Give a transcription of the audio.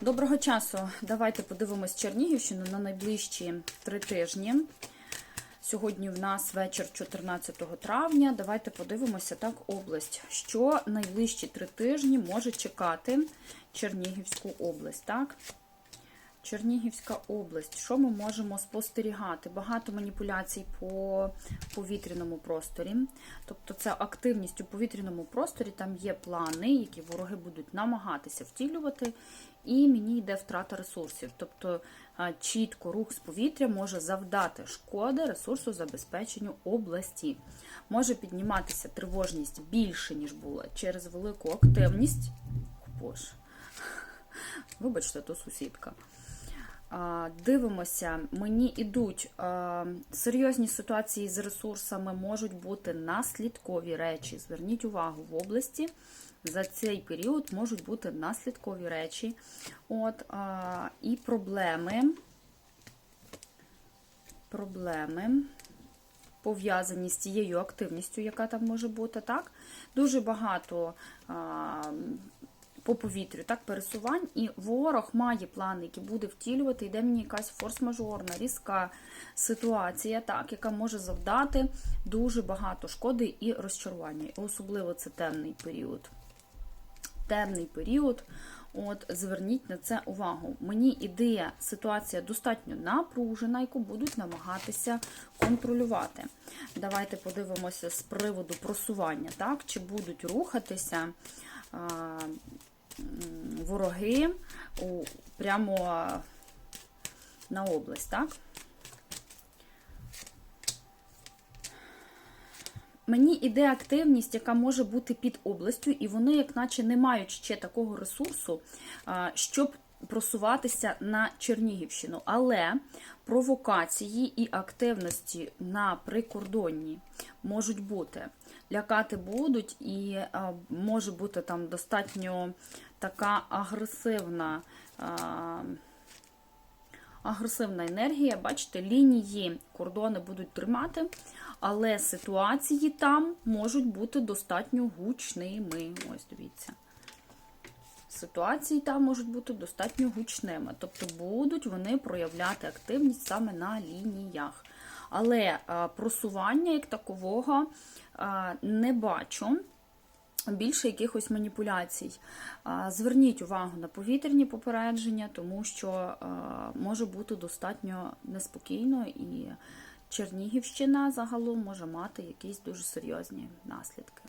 Доброго часу. Давайте подивимось Чернігівщину на найближчі три тижні. Сьогодні в нас вечір 14 травня. Давайте подивимося так область. Що найближчі три тижні може чекати Чернігівську область, так? Чернігівська область. Що ми можемо спостерігати? Багато маніпуляцій по повітряному просторі. Тобто, це активність у повітряному просторі, там є плани, які вороги будуть намагатися втілювати, і мені йде втрата ресурсів. Тобто, чітко рух з повітря може завдати шкоди ресурсу забезпеченню області. Може підніматися тривожність більше, ніж була, через велику активність. Боже, вибачте, то сусідка. Дивимося, мені йдуть серйозні ситуації з ресурсами, можуть бути наслідкові речі. Зверніть увагу в області. За цей період можуть бути наслідкові речі. От, І проблеми, проблеми пов'язані з цією активністю, яка там може бути. так? Дуже багато по повітрю, так, пересувань, і ворог має плани, які буде втілювати, йде мені якась форс-мажорна, різка ситуація, так, яка може завдати дуже багато шкоди і розчарування. Особливо це темний період. Темний період. От, зверніть на це увагу. Мені ідея, ситуація достатньо напружена, яку будуть намагатися контролювати. Давайте подивимося з приводу просування, так, чи будуть рухатися вороги у, прямо на область, так? Мені іде активність, яка може бути під областю, і вони, як наче, не мають ще такого ресурсу, щоб просуватися на Чернігівщину. Але провокації і активності на прикордонні можуть бути. Лякати будуть, і може бути там достатньо така агресивна. Агресивна енергія, бачите, лінії кордони будуть тримати, але ситуації там можуть бути достатньо гучними. Ось дивіться. Ситуації там можуть бути достатньо гучними. Тобто будуть вони проявляти активність саме на лініях. Але просування як такового не бачу більше якихось маніпуляцій. Зверніть увагу на повітряні попередження, тому що може бути достатньо неспокійно і Чернігівщина загалом може мати якісь дуже серйозні наслідки.